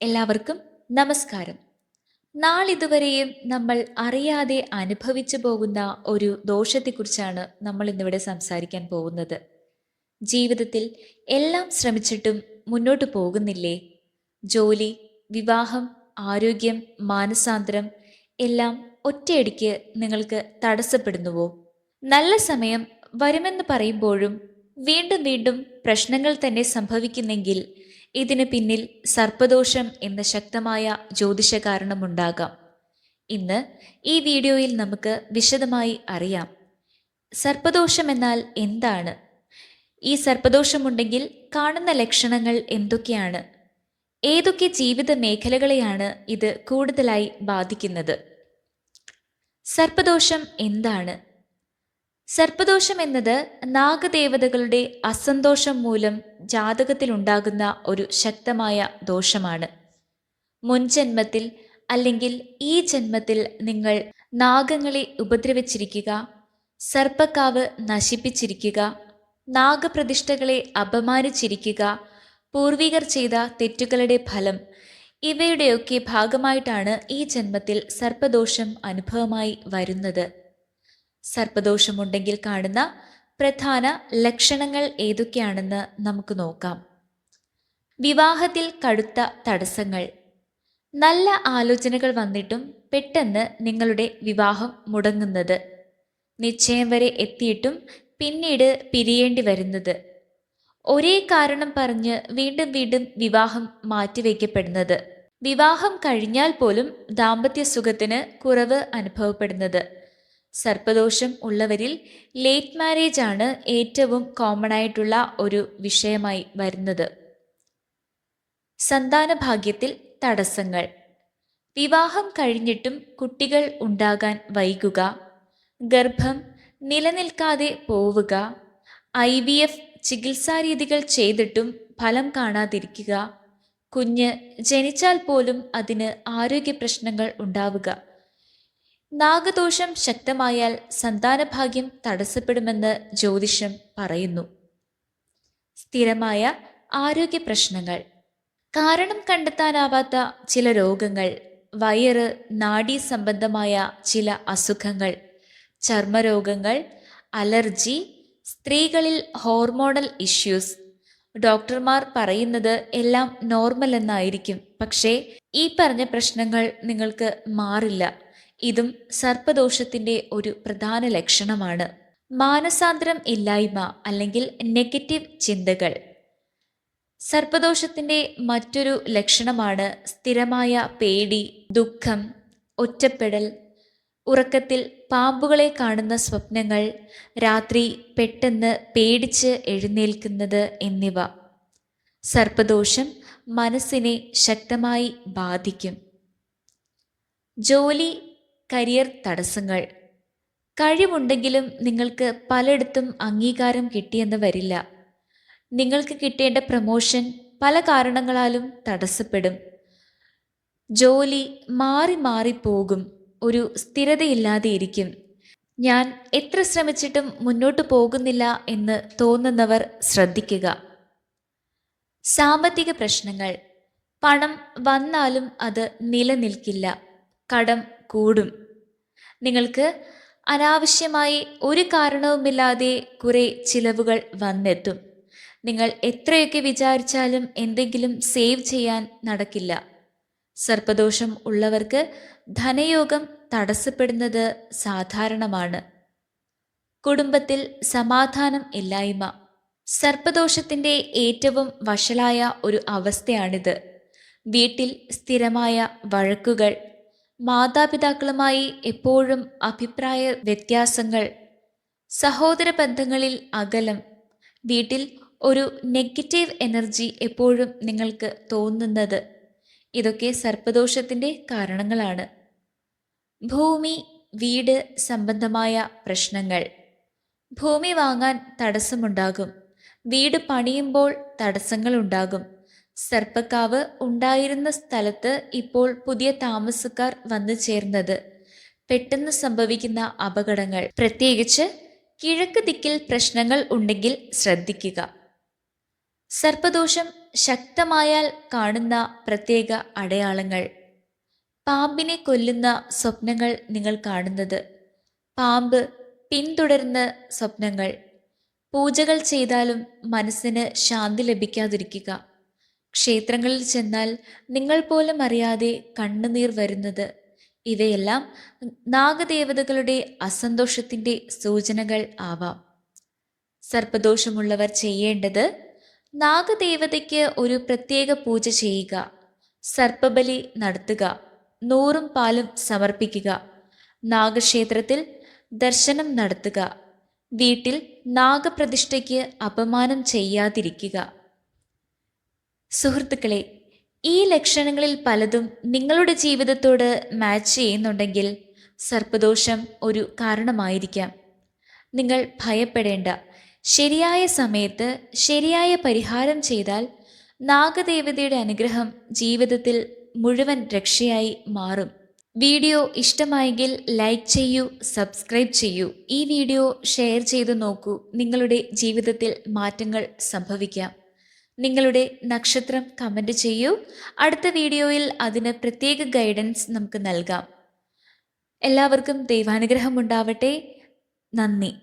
എല്ലാവർക്കും നമസ്കാരം. നാളിതുവരെയും നമ്മൾ അറിയാതെ അനുഭവിച്ചു പോകുന്ന ഒരു ദോഷത്തെക്കുറിച്ചാണ് നമ്മൾ ഇന്നിവിടെ സംസാരിക്കാൻ പോകുന്നത്. ജീവിതത്തിൽ എല്ലാം ശ്രമിച്ചിട്ടും മുന്നോട്ട് പോകുന്നില്ലേ? ജോലി വിവാഹം ആരോഗ്യം മാനസാന്തരം എല്ലാം ഒറ്റയടിക്ക് നിങ്ങൾക്ക് തടസ്സപ്പെടുന്നുവോ? നല്ല സമയം വരുമെന്ന് പറയുമ്പോഴും വീണ്ടും വീണ്ടും പ്രശ്നങ്ങൾ തന്നെ സംഭവിക്കുന്നെങ്കിൽ ഇതിന് പിന്നിൽ സർപ്പദോഷം എന്ന ശക്തമായ ജ്യോതിഷ കാരണമുണ്ടാകാം ഇന്ന് ഈ വീഡിയോയിൽ നമുക്ക് വിശദമായി അറിയാം. സർപ്പദോഷം എന്നാൽ എന്താണ്? ഈ സർപ്പദോഷമുണ്ടെങ്കിൽ കാണുന്ന ലക്ഷണങ്ങൾ എന്തൊക്കെയാണ്? ഏതൊക്കെ ജീവിത മേഖലകളെയാണ് ഇത് കൂടുതലായി ബാധിക്കുന്നത്? സർപ്പദോഷം എന്താണ്? സർപ്പദോഷം എന്നത് നാഗദേവതകളുടെ അസന്തോഷം മൂലം ജാതകത്തിലുണ്ടാകുന്ന ഒരു ശക്തമായ ദോഷമാണ്. മുൻജന്മത്തിൽ അല്ലെങ്കിൽ ഈ ജന്മത്തിൽ നിങ്ങൾ നാഗങ്ങളെ ഉപദ്രവിച്ചിരിക്കുക സർപ്പക്കാവ് നശിപ്പിച്ചിരിക്കുക നാഗപ്രതിഷ്ഠകളെ അപമാനിച്ചിരിക്കുക പൂർവികർ ചെയ്ത തെറ്റുകളുടെ ഫലം ഇവയുടെയൊക്കെ ഭാഗമായിട്ടാണ് ഈ ജന്മത്തിൽ സർപ്പദോഷം അനുഭവമായി വരുന്നത്. സർപ്പദോഷമുണ്ടെങ്കിൽ കാണുന്ന പ്രധാന ലക്ഷണങ്ങൾ ഏതൊക്കെയാണെന്ന് നമുക്ക് നോക്കാം. വിവാഹത്തിൽ കടുത്ത തടസ്സങ്ങൾ. നല്ല ആലോചനകൾ വന്നിട്ടും പെട്ടെന്ന് നിങ്ങളുടെ വിവാഹം മുടങ്ങുന്നത്. നിശ്ചയം വരെ എത്തിയിട്ടും പിന്നീട് പിരിയേണ്ടി വരുന്നത്. ഒരേ കാരണം പറഞ്ഞ് വീണ്ടും വീണ്ടും വിവാഹം മാറ്റിവെക്കപ്പെടുന്നത്. വിവാഹം കഴിഞ്ഞാൽ പോലും ദാമ്പത്യ സുഖത്തിന് കുറവ് അനുഭവപ്പെടുന്നത്. സർപ്പദോഷം ഉള്ളവരിൽ ലേറ്റ് മാരേജ് ആണ് ഏറ്റവും കോമൺ ആയിട്ടുള്ള ഒരു വിഷയമായി വരുന്നത്. സന്താന ഭാഗ്യത്തിൽ തടസ്സങ്ങൾ. വിവാഹം കഴിഞ്ഞിട്ടും കുട്ടികൾ ഉണ്ടാകാൻ വൈകുക. ഗർഭം നിലനിൽക്കാതെ പോവുക. ഐ വി എഫ് ചികിത്സാരീതികൾ ചെയ്തിട്ടും ഫലം കാണാതിരിക്കുക. കുഞ്ഞ് ജനിച്ചാൽ പോലും അതിന് ആരോഗ്യ പ്രശ്നങ്ങൾ ഉണ്ടാവുക. നാഗദോഷം ശക്തമായാൽ സന്താനഭാഗ്യം തടസ്സപ്പെടുമെന്ന് ജ്യോതിഷം പറയുന്നു. സ്ഥിരമായ ആരോഗ്യ പ്രശ്നങ്ങൾ. കാരണം കണ്ടെത്താനാവാത്ത ചില രോഗങ്ങൾ വയറ് നാഡി സംബന്ധമായ ചില അസുഖങ്ങൾ ചർമ്മരോഗങ്ങൾ അലർജി സ്ത്രീകളിൽ ഹോർമോണൽ ഇഷ്യൂസ്. ഡോക്ടർമാർ പറയുന്നത് എല്ലാം നോർമൽ എന്നായിരിക്കും പക്ഷേ ഈ പറഞ്ഞ പ്രശ്നങ്ങൾ നിങ്ങൾക്ക് മാറില്ല. ഇതും സർപ്പദോഷത്തിന്റെ ഒരു പ്രധാന ലക്ഷണമാണ്. മാനസാന്തരം ഇല്ലായ്മ അല്ലെങ്കിൽ നെഗറ്റീവ് ചിന്തകൾ. സർപ്പദോഷത്തിന്റെ മറ്റൊരു ലക്ഷണമാണ് സ്ഥിരമായ പേടി ദുഃഖം ഒറ്റപ്പെടൽ. ഉറക്കത്തിൽ പാമ്പുകളെ കാണുന്ന സ്വപ്നങ്ങൾ രാത്രി പെട്ടെന്ന് പേടിച്ച് എഴുന്നേൽക്കുന്നത് എന്നിവ. സർപ്പദോഷം മനസ്സിനെ ശക്തമായി ബാധിക്കും. ജോലി കരിയർ തടസ്സങ്ങൾ. കഴിവുണ്ടെങ്കിലും നിങ്ങൾക്ക് പലയിടത്തും അംഗീകാരം കിട്ടിയെന്ന് വരില്ല. നിങ്ങൾക്ക് കിട്ടേണ്ട പ്രമോഷൻ പല കാരണങ്ങളാലും തടസ്സപ്പെടും. ജോലി മാറി മാറി പോകും. ഒരു സ്ഥിരതയില്ലാതെ ഇരിക്കും. ഞാൻ എത്ര ശ്രമിച്ചിട്ടും മുന്നോട്ട് പോകുന്നില്ല എന്ന് തോന്നുന്നവർ ശ്രദ്ധിക്കുക. സാമ്പത്തിക പ്രശ്നങ്ങൾ. പണം വന്നാലും അത് നിലനിൽക്കില്ല. കടം കൂടും. നിങ്ങൾക്ക് അനാവശ്യമായി ഒരു കാരണവുമില്ലാതെ കുറെ ചിലവുകൾ വന്നെത്തും. നിങ്ങൾ എത്രയൊക്കെ വിചാരിച്ചാലും എന്തെങ്കിലും സേവ് ചെയ്യാൻ നടക്കില്ല. സർപ്പദോഷം ഉള്ളവർക്ക് ധനയോഗം തടസ്സപ്പെടുന്നത് സാധാരണമാണ്. കുടുംബത്തിൽ സമാധാനം ഇല്ലായ്മ. സർപ്പദോഷത്തിന്റെ ഏറ്റവും വഷളായ ഒരു അവസ്ഥയാണിത്. വീട്ടിൽ സ്ഥിരമായ വഴക്കുകൾ മാതാപിതാക്കളുമായി എപ്പോഴും അഭിപ്രായ വ്യത്യാസങ്ങൾ സഹോദര ബന്ധങ്ങളിൽ അകലം വീട്ടിൽ ഒരു നെഗറ്റീവ് എനർജി എപ്പോഴും നിങ്ങൾക്ക് തോന്നുന്നത് ഇതൊക്കെ സർപ്പദോഷത്തിന്റെ കാരണങ്ങളാണ്. ഭൂമി വീട് സംബന്ധമായ പ്രശ്നങ്ങൾ. ഭൂമി വാങ്ങാൻ തടസ്സമുണ്ടാകും. വീട് പണിയുമ്പോൾ തടസ്സങ്ങൾ ഉണ്ടാകും സർപ്പക്കാവ് ഉണ്ടായിരുന്ന സ്ഥലത്ത് ഇപ്പോൾ പുതിയ താമസക്കാർ വന്നു ചേർന്നത്. പെട്ടെന്ന് സംഭവിക്കുന്ന അപകടങ്ങൾ. പ്രത്യേകിച്ച് കിഴക്ക് ദിക്കിൽ പ്രശ്നങ്ങൾ ഉണ്ടെങ്കിൽ ശ്രദ്ധിക്കുക. സർപ്പദോഷം ശക്തമായാൽ കാണുന്ന പ്രത്യേക അടയാളങ്ങൾ. പാമ്പിനെ കൊല്ലുന്ന സ്വപ്നങ്ങൾ നിങ്ങൾ കാണുന്നത്. പാമ്പ് പിന്തുടരുന്ന സ്വപ്നങ്ങൾ. പൂജകൾ ചെയ്താലും മനസ്സിന് ശാന്തി ലഭിക്കാതിരിക്കുക. ക്ഷേത്രങ്ങളിൽ ചെന്നാൽ നിങ്ങൾ പോലും അറിയാതെ കണ്ണുനീർ വരുന്നത്. ഇവയെല്ലാം നാഗദേവതകളുടെ അസന്തോഷത്തിന്റെ സൂചനകൾ ആവാം. സർപ്പദോഷമുള്ളവർ ചെയ്യേണ്ടത് നാഗദേവതയ്ക്ക് ഒരു പ്രത്യേക പൂജ ചെയ്യുക. സർപ്പബലി നടത്തുക. നൂറും പാലും സമർപ്പിക്കുക. നാഗക്ഷേത്രത്തിൽ ദർശനം നടത്തുക. വീട്ടിൽ നാഗപ്രതിഷ്ഠയ്ക്ക് അപമാനം ചെയ്യാതിരിക്കുക. സുഹൃത്തുക്കളെ ഈ ലക്ഷണങ്ങളിൽ പലതും നിങ്ങളുടെ ജീവിതത്തോട് മാച്ച് ചെയ്യുന്നുണ്ടെങ്കിൽ സർപ്പദോഷം ഒരു കാരണമായിരിക്കാം. നിങ്ങൾ ഭയപ്പെടേണ്ട. ശരിയായ സമയത്ത് ശരിയായ പരിഹാരം ചെയ്താൽ നാഗദേവതയുടെ അനുഗ്രഹം ജീവിതത്തിൽ മുഴുവൻ രക്ഷയായി മാറും. വീഡിയോ ഇഷ്ടമായെങ്കിൽ ലൈക്ക് ചെയ്യൂ സബ്സ്ക്രൈബ് ചെയ്യൂ. ഈ വീഡിയോ ഷെയർ ചെയ്തു നോക്കൂ. നിങ്ങളുടെ ജീവിതത്തിൽ മാറ്റങ്ങൾ സംഭവിക്കാം. നിങ്ങളുടെ നക്ഷത്രം കമന്റ് ചെയ്യൂ. അടുത്ത വീഡിയോയിൽ അതിന് പ്രത്യേക ഗൈഡൻസ് നമുക്ക് നൽകാം. എല്ലാവർക്കും ദൈവാനുഗ്രഹം ഉണ്ടാവട്ടെ. നന്ദി.